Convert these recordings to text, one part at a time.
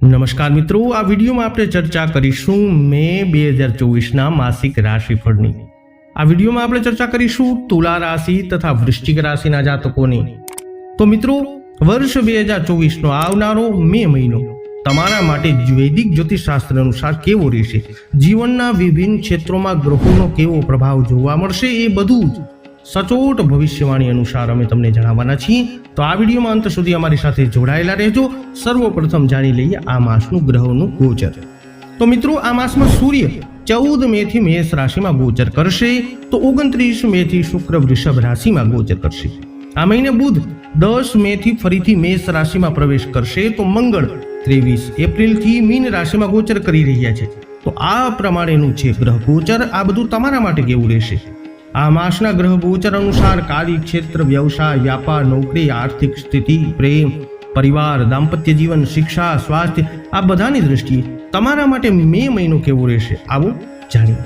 નમસ્કાર મિત્રો, આ વિડીયોમાં આપણે ચર્ચા કરીશું મે બે હજાર ચોવીસના માસિક રાશિફળની. આ વિડીયોમાં આપણે ચર્ચા કરીશું તુલા રાશિ તથા વૃશ્ચિક રાશિના જાતકોની. તો મિત્રો, વર્ષ બે હજાર ચોવીસનો આવનારો મે મહિનો તમારા માટે વૈદિક જ્યોતિષશાસ્ત્ર અનુસાર કેવો રહેશે? જીવનના વિભિન્ન ક્ષેત્રોમાં ગ્રહોનો કેવો પ્રભાવ જોવા મળશે એ બધું જ સચોટ ભવિષ્યવાણી અનુસાર અમે તમને જણાવવાના છીએ. તો આ વિડીયોમાં અંત સુધી અમારી સાથે જોડાયેલા રહેજો. સર્વપ્રથમ જાણી લઈએ આ માસનું ગ્રહોનું ગોચર. તો મિત્રો, આ માસમાં સૂર્ય ચૌદ મે થી મેષ રાશિમાં ગોચર કરશે. તો ઓગણત્રીસ મે થી શુક્ર વૃષભ રાશિમાં ગોચર કરશે. આ મહિને બુધ દસ મે થી ફરીથી મેષ રાશિમાં પ્રવેશ કરશે. તો મંગળ ત્રેવીસ એપ્રિલથી મીન રાશિમાં ગોચર કરી રહ્યા છે. તો આ પ્રમાણેનું છે ગ્રહ ગોચર. આ બધું તમારા માટે કેવું રહેશે? આ માસના ગ્રહ ગોચર અનુસાર કાર્યક્ષેત્ર વ્યવસાય વ્યાપાર નોકરી આર્થિક સ્થિતિ પ્રેમ પરિવાર દાંપત્ય જીવન શિક્ષા સ્વાસ્થ્ય આ બધાની દ્રષ્ટિએ તમારા માટે મે મહિનો કેવો રહેશે? આવો જાણીએ.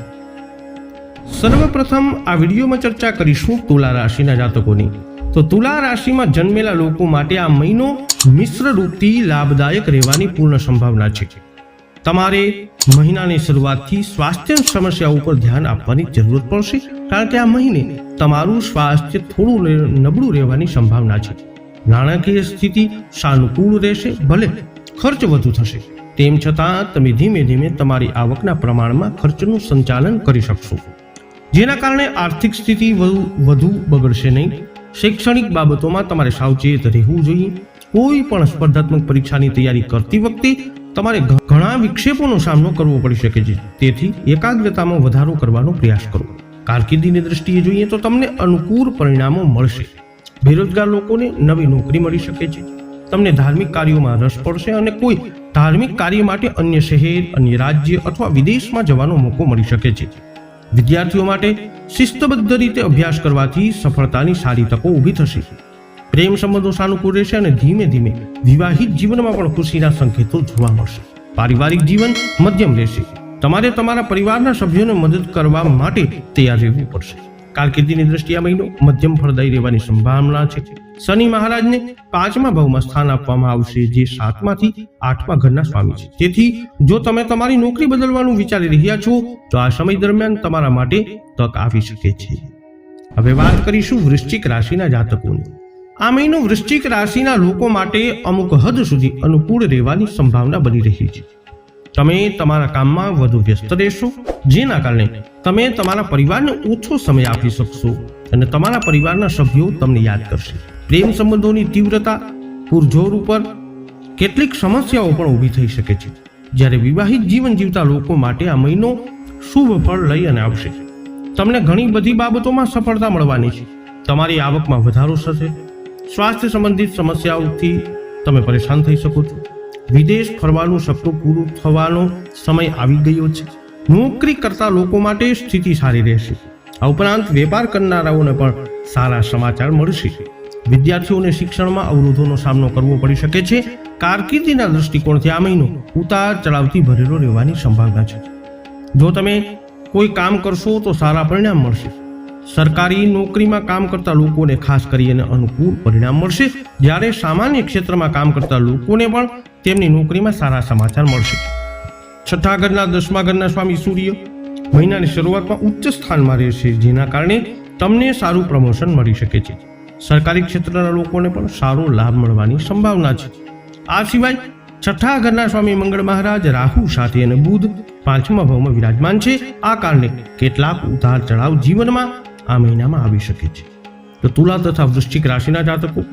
સર્વપ્રથમ આ વિડીયોમાં ચર્ચા કરીશું તુલા રાશિના જાતકોની. તો તુલા રાશિમાં જન્મેલા લોકો માટે આ મહિનો મિશ્ર રૂપથી લાભદાયક રહેવાની પૂર્ણ સંભાવના છે. તમારે મહિનાની શરૂઆતથી સ્વાસ્થ્ય સમસ્યા ઉપર ધ્યાન આપવાની જરૂરત પડશે, કારણ કે આ મહિને તમારું સ્વાસ્થ્ય થોડું નબળું રહેવાની સંભાવના છે. નાણાકીય સ્થિતિ સાનુકૂળ રહેશે, ભલે ખર્ચ વધુ થશે. તેમ છતાં તમે ધીમે ધીમે તમારી આવકના પ્રમાણમાં ખર્ચનું સંચાલન કરી શકશો. જેના કારણે આર્થિક સ્થિતિ વધુ વધુ બગડશે નહીં. શૈક્ષણિક બાબતોમાં તમારે સાવચેત રહેવું જોઈએ. કોઈ પણ સ્પર્ધાત્મક પરીક્ષાની તૈયારી કરતી વખતે તમારે ઘણા વિક્ષેપોનો સામનો કરવો પડી શકે છે. તેથી એકાગ્રતામાં વધારો કરવાનો પ્રયાસ કરો. કારકિર્દીની દ્રષ્ટિએ જોઈએ તો તમને અનુકૂળ પરિણામો મળશે. બેરોજગાર લોકોને નવી નોકરી મળી શકે છે. તમને ધાર્મિક કાર્યોમાં રસ પડશે અને કોઈ ધાર્મિક કાર્ય માટે અન્ય શહેર, અન્ય રાજ્ય અથવા વિદેશમાં જવાનો મોકો મળી શકે છે. વિદ્યાર્થીઓ માટે શિસ્તબદ્ધ રીતે અભ્યાસ કરવાથી સફળતાની સારી તકો ઊભી થશે. પ્રેમ સંબંધો સાનુકૂળ રહેશે અને ધીમે ધીમે વિવાહિત જીવનમાં પણ ખુશીના સંકેતો જોવા મળશે. પારિવારિક જીવન મધ્યમ રહેશે. તમારે તમારા પરિવારના સભ્યોને મદદ કરવા માટે તૈયાર રહેવું પડશે. કારકિર્દીની દ્રષ્ટિએ આ મહિનો મધ્યમ ફળદાયી રહેવાની સંભાવના છે. શનિ મહારાજને પાંચમા ભાવમાં સ્થાન આપવામાં આવશે, જે સાતમાથી આઠમા ઘરના સ્વામી છે. તેથી જો તમે તમારી નોકરી બદલવાનું વિચારી રહ્યા છો, તો આ સમય દરમિયાન તમારા માટે તક આવી શકે છે. હવે વાત કરીશું વૃશ્ચિક રાશિના જાતકોની. આ મહિનો વૃશ્ચિક રાશિના લોકો માટે અમુક હદ સુધી અનુકૂળ રહેવાની સંભાવના બની રહી છે. તમે તમારા કામમાં વધુ વ્યસ્ત રહેશો, જેના કારણે તમે તમારા પરિવારને ઓછો સમય આપી શકશો અને તમારા પરિવારના સભ્યો તમને યાદ કરશે. પ્રેમ સંબંધોની તીવ્રતા પુરજોર ઉપર કેટલીક સમસ્યાઓ પણ ઊભી થઈ શકે છે. જ્યારે વિવાહિત જીવન જીવતા લોકો માટે આ મહિનો શુભ ફળ લઈ અને આવશે. તમને ઘણી બધી બાબતોમાં સફળતા મળવાની છે. તમારી આવકમાં વધારો થશે સ્વાસ્થ્ય સંબંધિત સમસ્યાઓથી તમે પરેશાન થઈ શકો છો. વિદેશ ફરવાનું સપનું પૂરું થવાનો સમય આવી ગયો છે. નોકરી કરતા લોકો માટે સ્થિતિ સારી રહેશે. આ ઉપરાંત વેપાર કરનારાઓને પણ સારા સમાચાર મળશે. વિદ્યાર્થીઓને શિક્ષણમાં અવરોધોનો સામનો કરવો પડી શકે છે. કારકિર્દીના દૃષ્ટિકોણથી આ મહિનો ઉતાર ચડાવથી ભરેલો રહેવાની સંભાવના છે. જો તમે કોઈ કામ કરશો તો સારા પરિણામ મળશે. સરકારી નોકરીમાં કામ કરતા લોકોને ખાસ કરીને અનુકૂળ પરિણામ મળશે. જ્યારે સામાન્ય ક્ષેત્રમાં કામ કરતા લોકોને પણ તેમની નોકરીમાં સારા સમાચાર મળશે. છઠ્ઠા ઘરના દસમા ઘરના સ્વામી સૂર્ય મહિનાની શરૂઆતમાં ઉચ્ચ સ્થાનમાં રહેશે, જેના કારણે તમને સારું પ્રમોશન મળી શકે છે. સરકારી ક્ષેત્રના લોકોને પણ સારો લાભ મળવાની સંભાવના છે. આ સિવાય છઠ્ઠા ઘરના સ્વામી મંગળ મહારાજ રાહુ સાથે અને બુધ પાંચમા ભાવમાં વિરાજમાન છે. આ કારણે કેટલાક ઉતાર ચઢાવ જીવનમાં આ મહિનામાં આવી શકે છે. તો તુલા તથા વૃશ્ચિક રાશિના જાતકો,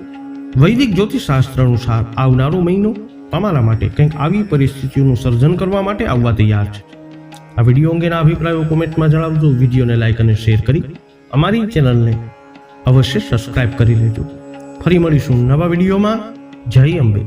વૈદિક જ્યોતિષશાસ્ત્ર અનુસાર આવનારો મહિનો તમારા માટે કંઈક આવી પરિસ્થિતિઓનું સર્જન કરવા માટે આવવા તૈયાર છે. આ વીડિયો અંગેના અભિપ્રાયો કોમેન્ટમાં જણાવજો, વિડીયોને લાઇક અને શેર કરી અમારી ચેનલને અવશ્ય સબસ્ક્રાઇબ કરી લેજો. ફરી મળીશું નવા વિડીયોમાં. જય અંબે.